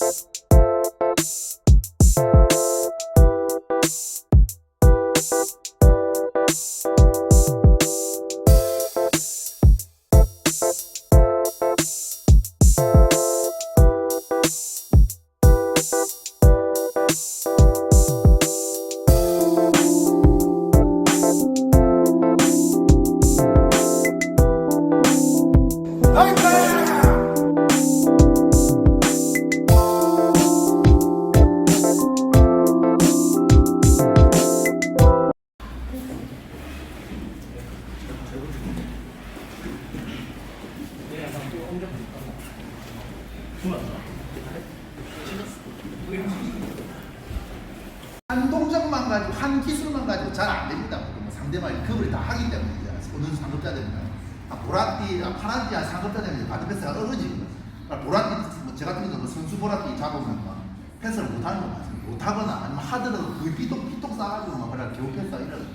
Peace. 한 동작만 가지고 한 기술만 가지고 잘 안 됩니다. 뭐 상대방이 그걸 다 하기 때문에 어느 상급자들은 아, 보라띠, 아, 파란띠, 아, 상급자들은 바드 패스가 어려지거든. 그러니까 보라띠, 뭐, 저 같은 경우는 뭐 선수 보라띠 잡으면 막 패스를 못하는 거 맞습니다. 못하거나 아니면 하더라도 거의 삐똑 삐똑 싸가지고 막 그냥 겨우 패스가 이런.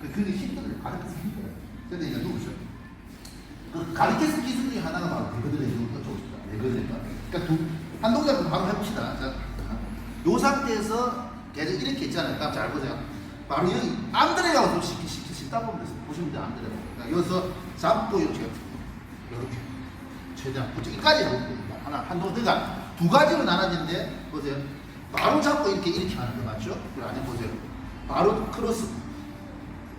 그 그게 힘들어요. 가르쳐서 힘들어요. 근데 이제 누구죠? 그 가르쳐서 기술 중에 하나가 바로 그거들의 이거 쪽 그거들이니까. 그러니까 두, 한 동작을 바로 해봅시다. 자, 요 상태에서 계속 이렇게 있잖아요. 딱잘 보세요. 바로 여기 안드레가 좀 시키 시키 싶다 보면 됐어요. 보시면 돼요. 안드레. 그러니까 여기서 잡고 이렇게 이렇게 최대한 하고 있습니다. 하나 한동 그러니까 두 가지로 나눠지는데 보세요. 바로 잡고 이렇게 이렇게 하는 거 맞죠? 그리고 안에 보세요. 바로 크로스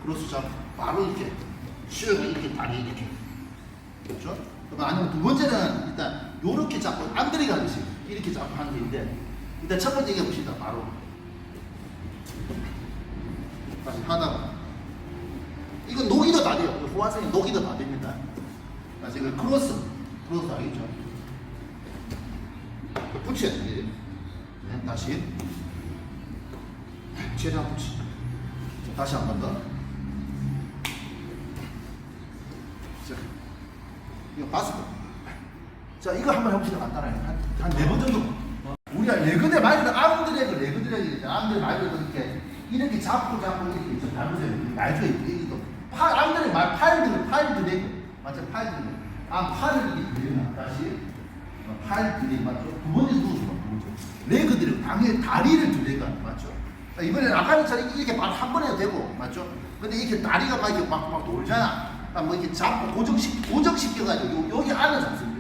크로스 잡고 바로 이렇게 슉 이렇게 다리 이렇게 그렇죠? 그럼 아니면 두 번째는 일단 요렇게 잡고 안드레가 하듯이 이렇게 잡고 하는 게 있는데 일단 첫 번째 이게 봅시다. 바로 다시 하다가 이거 녹이도 다 돼요. 후화생이 녹이도 다 됩니다. 다시 이거 크로스 크로스 알겠죠? 붙여야 돼. 네, 다시 최대한 붙이. 자, 다시 한 번 더. 자, 이거 봤을 거. 자, 이거 한번 해봅시다. 간단하게. 한 네 번 정도. 우리가 레그대 말고 암드레그, 레그드레그, 암드레 말고 이렇게 이렇게 잡고 잡고 이렇게 있죠. 잘보세요. 말죠. 이거 팔, 암드레 말, 팔, 팔 드레그. 맞죠? 팔 드레그. 아, 팔을 이렇게 드레그. 다시. 어, 팔 드레그. 맞죠? 두 번째 번째. 레그 드레그. 당연히 다리를 드레그. 맞죠? 자, 이번에는 아까처럼 이렇게 바로 한 번에 되고. 맞죠? 근데 이렇게 다리가 막 이렇게 막, 막 돌잖아. 아, 뭐 이렇게 잡고 고정시, 고정시켜가지고 요, 여기 안에 잡습니다.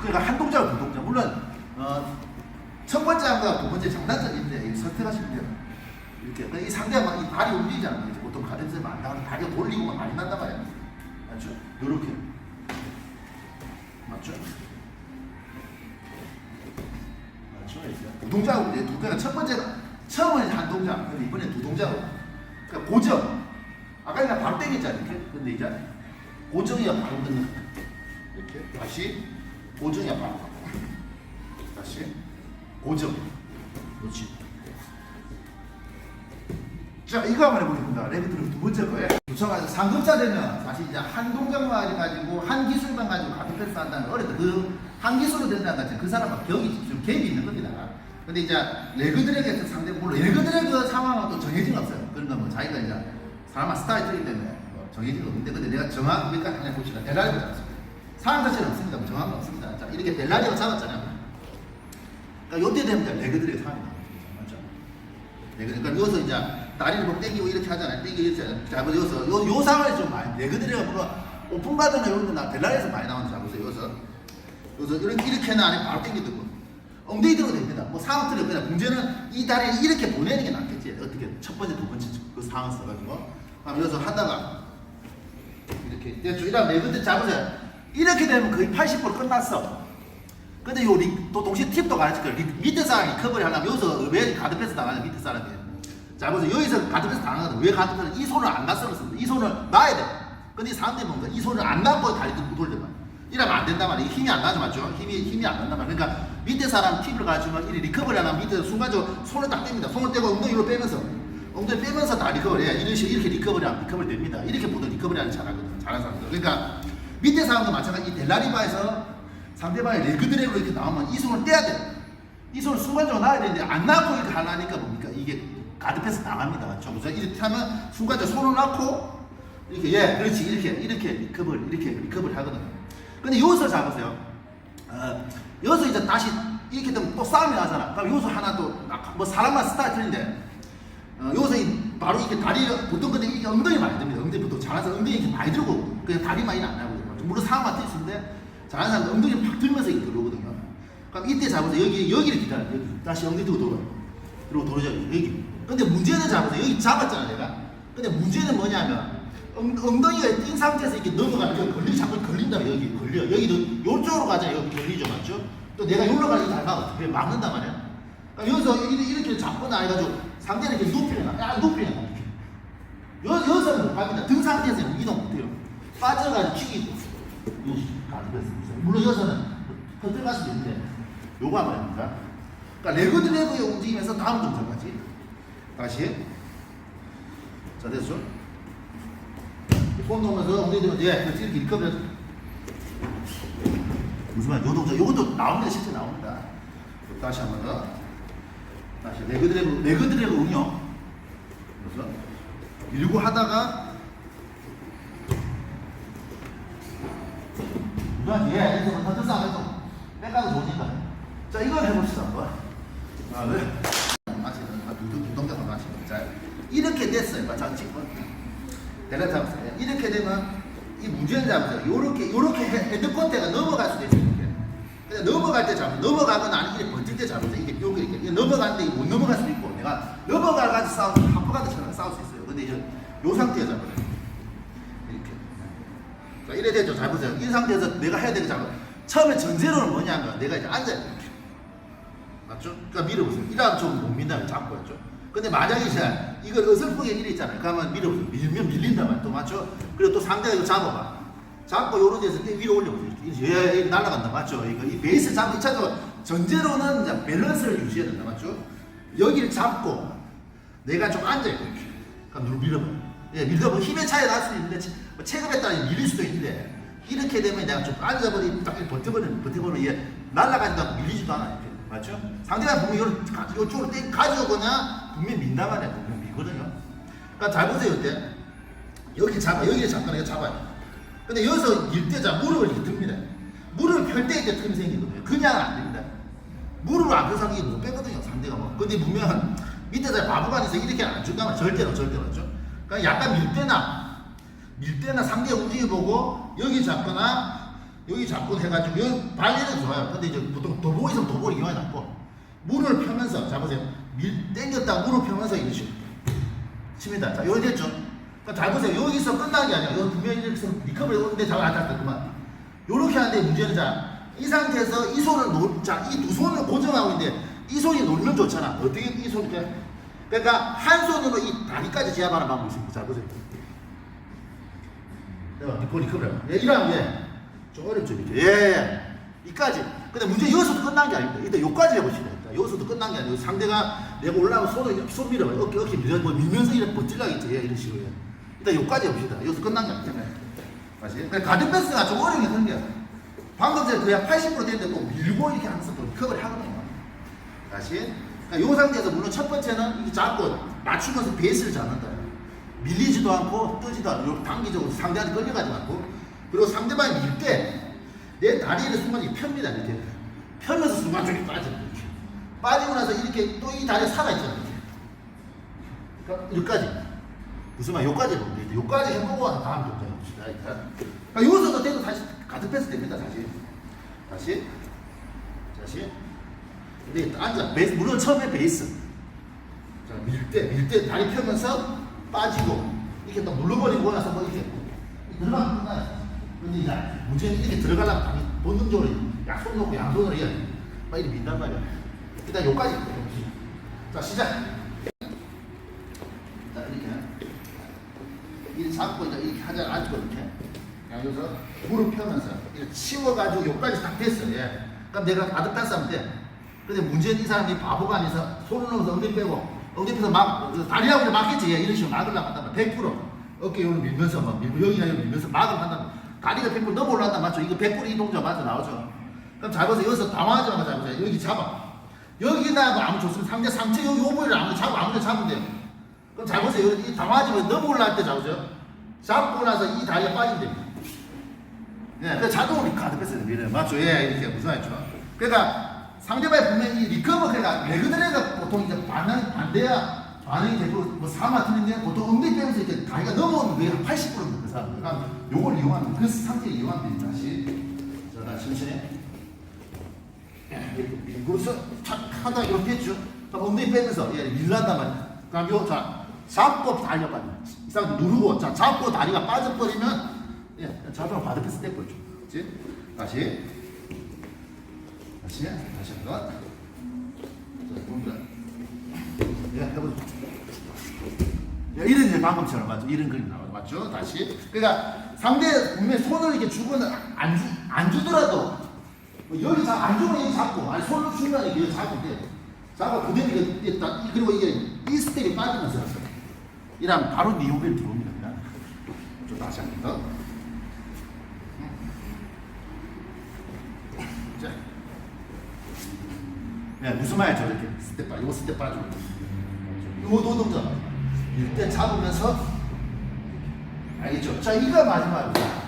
그러니까 한 동작, 두 동작. 물론 어, 첫 번째 한거두 번째 장단점인데 선택하시면 돼요. 이렇게 그러니까 이 상대가 막이 발이 움직이잖아요. 이제 보통 가든지 만다면 다리가 돌리고 막 많이 난단 말이야. 맞죠? 요렇게 맞죠? 맞죠? 두 동작으로 이제 두 그러니까 첫 번째가 처음은 한 동작, 근데 이번에 두 동작으로. 그러니까 고정. 아까 그냥 바로 땡겼잖아 이렇게. 근데 이제 고정이야 바로 거야. 이렇게 다시 고정이야 바로 다시. 고정 그렇지. 자 이거 한번 해보겠습니다. 레드트로 두 번째 거예요 부처가 상급자 되면 사실 이제 한 동작만 가지고 한 기술만 가지고 가득 패스 한다는 건 어렵다. 그한 기술로 된다는 것은 그 사람과 격이 좀 갭이 있는 겁니다. 근데 이제 레그드랙에서 상대 물론 레그드랙 상황은 또 정해진 거 없어요. 그러니까 뭐 자기가 이제 사람은 스타일이 틀리기 때문에 뭐 정해진 거 없는데 근데 내가 정확 몇가지 그냥 봅시다 대라리 잡았습니다. 상황 자체는 없습니다. 뭐 정확한 거 없습니다. 자 이렇게 델라리가 잡았잖아요 그러니까 요때 되면 레그들의 상황이 나오죠. 레그, 그러니까 여기서 이제 다리를 뭐 땡기고 이렇게 하잖아요. 땡기고 이렇게 하잖아요. 자, 여기서 요, 요 상황이 좀 많이, 레그들이가 물론 오픈바드나 이런 데나 델라리에서 많이 나오는데 자, 보세요. 여기서. 여기서 이렇게, 이렇게는 안에 바로 땡기고 엉덩이 들어도 됩니다. 뭐 상황 틀려. 그냥 문제는 이 다리를 이렇게 보내는 게 낫겠지. 어떻게 첫 번째, 두 번째 그 상황 써가지고. 그럼 여기서 하다가 이렇게 됐죠. 이러면 레그들 잡으세요. 이렇게 되면 거의 80% 끝났어. 근데 요 리, 또 동시에 팁도 가르칠 거예요. 리, 밑에 사람이 커버를 하려면 여기서 왜 가드 패스 당하냐 밑에 사람이. 자 보세요. 여기서 가드 패스 당하거든. 왜 가드 패스? 이 손을 안 씁니다. 이 손을 놔야 돼. 근데 이 사람들이 뭔가 이 손을 안 놔고 다리 들고 돌려봐. 이러면 안 된단 말이에요. 힘이 안 나죠, 맞죠? 힘이 힘이 안 난단 말이에요. 그러니까 밑에 사람 팁을 가르치면 이 리커버리 하려면 밑에 순간적으로 손을 딱 뺍니다. 손을 떼고 엉덩이로 빼면서 엉덩이 빼면서 다 리커버리 해야 이런 식으로 이렇게 리커버리 하면 리커버리 됩니다. 이렇게 보통 리커버리 하는 잘하거든. 잘하는 사람들. 그러니까 밑에 사람도 마찬가지 이 델라리바에서 상대방의 레그드랩으로 이렇게 나오면 이 손을 떼야 돼. 이 손을 순간적으로 놔야 되는데 안 놔고 이렇게 하려니까 뭡니까? 이게 가드 패스 나갑니다. 맞죠? 그죠? 이렇게 하면 순간적으로 손을 놔고 이렇게 예, 그렇지. 이렇게 이렇게 리커버리 이렇게 리커버리 하거든요. 근데 여기서 잡으세요. 어, 여기서 이제 다시 이렇게 되면 또 싸움이 나잖아. 그럼 여기서 하나 또 뭐 사람만 스타일 틀린데 어, 여기서 이, 바로 이렇게 다리가 보통 근데 이게 엉덩이 많이 듭니다. 엉덩이 보통 잘해서 엉덩이 이렇게 많이 들고 그냥 다리 많이 안 나고 물론 수 있는데 잘하는 사람은 엉덩이 팍 들면서 들어오거든요. 그럼 이때 잡으세요. 여기 여기를 기다려. 여기 다시 엉덩이 들고 돌아. 그리고 돌아져 여기. 근데 문제는 잡으세요. 여기 잡았잖아 내가. 근데 문제는 뭐냐면 엉, 엉덩이가 뛴 상태에서 이렇게 넘어가면 걸리 자꾸 걸린다 여기 걸려. 여기도 요쪽으로 가자 여기 걸리죠 맞죠? 또 내가 여기로 가기 닮아 어떻게 막는단 말이야. 그러니까 여기서 이렇게, 잡거나 해가지고 상대는 이렇게 눕히려나 야 눕히려나 이렇게. 여, 여기서는 못 갑니다. 등 상태에서 이동 못해요. 빠져가지고 튀기고. 여기 가져갔습니다. 물론 여기서는 더 들어갈 수도 있는데 요거 말입니다. 그러니까 레그 드래그의 움직임에서 다음 동작까지 다시 자 됐죠? 손 놓으면서 엉덩이 들면 예, 그렇지 이렇게 리커버려 무슨 말? 요 동작 요것도 나옵니다 실제 나옵니다. 다시 한번 더. 다시 레그 드래그 레그 드래그 응용. 그래서 밀고 하다가 예, 이렇게 더 들싸 안 해도 백가도 좋으니까. 자 이걸 해봅시다 한번. 아 네. 마치 두 동작을 마치 자 이렇게 됐어요. 자 지금 내가 잡으세요. 이렇게 되면 이 문제는 잡으세요. 요렇게 요렇게 헤드 콘테가 넘어갈 수도 있어요. 근데 넘어갈 때 잡으세요. 넘어가거나 아니면 버틸 때 잡으세요. 이게 이렇게 이게 넘어가는데 이게 못 넘어갈 수도 있고 내가 넘어가가지고 싸우 하프가드처럼 싸울 수 있어요. 근데 이제 요 상태에 잡으세요. 이렇게. 자 이래 되죠. 잡으세요. 이 상태에서 내가 해야 되는 잡아. 처음에 전제로는 뭐냐면 내가 이제 앉아야 돼요. 맞죠? 그러니까 밀어보세요. 이러면 좀못 민다면 잡고 했죠. 근데 만약에 이제 이걸 어설프게 이래 있잖아요. 그러면 밀어보세요. 밀면 밀린다 말또 맞죠? 그리고 또 상대가 이거 잡아봐. 잡고 요런 데서 위로 올려보세요. 이렇게 날아간다 맞죠? 이거 이 베이스 잡고 이 차도 전제로는 이제 밸런스를 유지해야 된다 맞죠? 여기를 잡고 내가 좀 앉아요. 이렇게. 그럼 누를 밀어봐요. 예, 밀어보면 힘의 차이가 날 수도 있는데 체- 뭐 체급에 따라 밀릴 수도 있는데 이렇게 되면 내가 좀 앉아버리 딱 이렇게 버텨버리면 버텨버리면 얘 날아가니까 밀리지도 않아 이렇게 맞죠? 상대가 보면 요런 요쪽으로 땡 가져오거나 분명 민다만 해 분명 밀거든요. 그러니까 잘 보세요 이때 여기 잡아 여기를 잡거나 이거 잡아요. 근데 여기서 일대자 무릎을 이렇게 듭니다. 무릎을 펼때 이제 틈이 생기거든요. 그냥 안 됩니다. 무릎을 앞에서 하기 못 빼거든요 상대가 뭐. 근데 분명 밑에서 바보관에서 이렇게 안 준다면 절대로 절대로 맞죠? 그러니까 약간 밀 때나 밀 때나 상대 움직임 보고 여기 잡거나 여기 잡고 해가지고 여기 발리는 좋아요. 근데 이제 보통 도보 있으면 도보를 이용해 놨고 무릎을 펴면서 잡으세요. 밀 땡겼다 무릎 펴면서 이런 식으로 칩니다. 자, 여기 됐죠? 그러니까 잘 보세요. 여기서 끝나는 게 아니라 여기 분명히 이렇게 리커버리 오는데 잘안 탔다 그만. 요렇게 하는데 문제는 자, 이 상태에서 이 손을 놓, 자, 이 두 손을 고정하고 있는데 이 손이 놀면 좋잖아. 어떻게 이 손, 이렇게. 그러니까 한 손으로 이 다리까지 제압하는 방법이 있습니다. 잘 보세요. 리커 리커버리. 예, 이러면 예. 좀 어렵죠, 이게. 예, 예. 이까지. 근데 문제 여기서도 끝난 게 아닙니다. 일단 여기까지 해봅시다. 일단 여기서도 끝난 게 아니고 상대가 내가 올라오면 손을 이렇게 손 밀어요. 어깨, 어깨 밀어, 뭐 밀면서 이렇게 버틸라겠지. 예, 이런 식으로. 일단 여기까지 해봅시다. 여기서 끝난 게 아니잖아요. 다시. 그러니까 가드 패스가 좀 어려운 게 생겨. 방금 전에 그냥 80% 됐는데 또 밀고 이렇게 하면서 또 리커버리 하거든요. 다시. 그러니까 이 상태에서 물론 첫 번째는 이렇게 잡고 맞추면서 베이스를 잡는다. 밀리지도 않고 뜨지도 않고 단기적으로 상대한테 끌려가지 않고. 그리고 상대방이 밀 때 내 다리를 순간 이렇게 펴니다 이렇게 펴면서 순간 쪽이 빠져 이렇게. 빠지고 나서 이렇게 또 이 다리 살아 있잖아 이렇게. 그러니까 여기까지. 무슨 말 여기까지 해봅니다. 여기까지 해보고 나서 다음 동작 해봅시다 일단. 그러니까 여기서도 돼도 다시 가드 패스 됩니다 다시. 다시. 다시 근데 앉아 베이스 물론 처음에 베이스 자, 밀 때, 밀 때 다리 펴면서 빠지고, 이렇게 딱 눌러버리고 나서 뭐 이렇게 들어가면 끝나요. 근데 이제 문제는 이렇게 들어가려면 당연히 본능적으로 약손 놓고 양손으로 해야 돼. 막 이렇게 민단 말이야. 일단 해봅시다. 자, 시작. 자, 이렇게. 이렇게 잡고 이제 이렇게 하자, 앉고 이렇게. 여기서 무릎 펴면서 이렇게 치워가지고 여기까지 딱 됐어. 예. 그럼 내가 가득 땄으면 돼. 근데 문제는 이 사람이 바보가 아니서 손을 넣어서 엉덩이 빼고 엉덩이 빼서 막그 다리하고 막겠지. 예. 이런 식으로 막으려고 한다면 100% 어깨 요를 밀면서 막 밀고 여기나 여기 밀면서 막을 한다면 다리가 100% 넘어 올라간다 맞죠? 이거 100%이 동작 맞죠? 나오죠? 그럼 잘 보세요. 여기서 당황하지 말고 잘 보세요. 여기 잡아. 여기다 뭐 아무 좋습니다. 상대 상체 여기 오버를 아무 잡고 아무데 잡으면 돼요. 그럼 잘 보세요. 이 당황하지 말고 넘어 올라갈 때 잡으죠? 잡고 나서 이 다리가 됩니다. 예, 그 자동으로 가드 패스를 밀어요. 맞죠? 예, 이렇게 무슨 말이죠? 그러니까 상대방이 분명히 리커버, 그러니까 레그드레가 보통 이제 반응, 반대야 반응이 되고 뭐 4마 틀린데 보통 엉덩이 빼면서 이렇게 다리가 넘어오면 거의 한 80%입니다. 그 사람. 그러니까 요걸 이용하면 그 상태를 이용하면. 다시. 자, 다시 천천히. 예, 이렇게 밀고서 착 하다 이렇게 했죠. 그럼 엉덩이 빼면서 예, 밀란단 말이야. 그럼 요, 자, 잡고 다리가 빠져. 이 사람 누르고, 자, 잡고 다리가 빠져버리면 예, 자동으로 바드 패스 떼버리죠. 그렇지? 다시. 다시. 다시 한 번. 자, 봅니다. 예, 해보죠. 예, 이런 이제 방금처럼 맞죠? 이런 그림 나와요. 맞죠? 다시. 그러니까 상대 분명히 손을 이렇게 주고는 안, 주, 안 주더라도 뭐 여기 자, 안 주면 여기 잡고 아니 손을 주면 이렇게 잡으면 돼요. 잡아 그대로 이게 딱 그리고 이게 이 스텝이 빠지면서 이러면 바로 니오벨 들어옵니다. 그냥. 좀 다시 한번 더. 자. 네, 무슨 말이죠? 이렇게 스텝 빠, 요 스텝 빠지고. 요 노동자. 일단 잡으면서 알겠죠? 자, 이거 마지막입니다.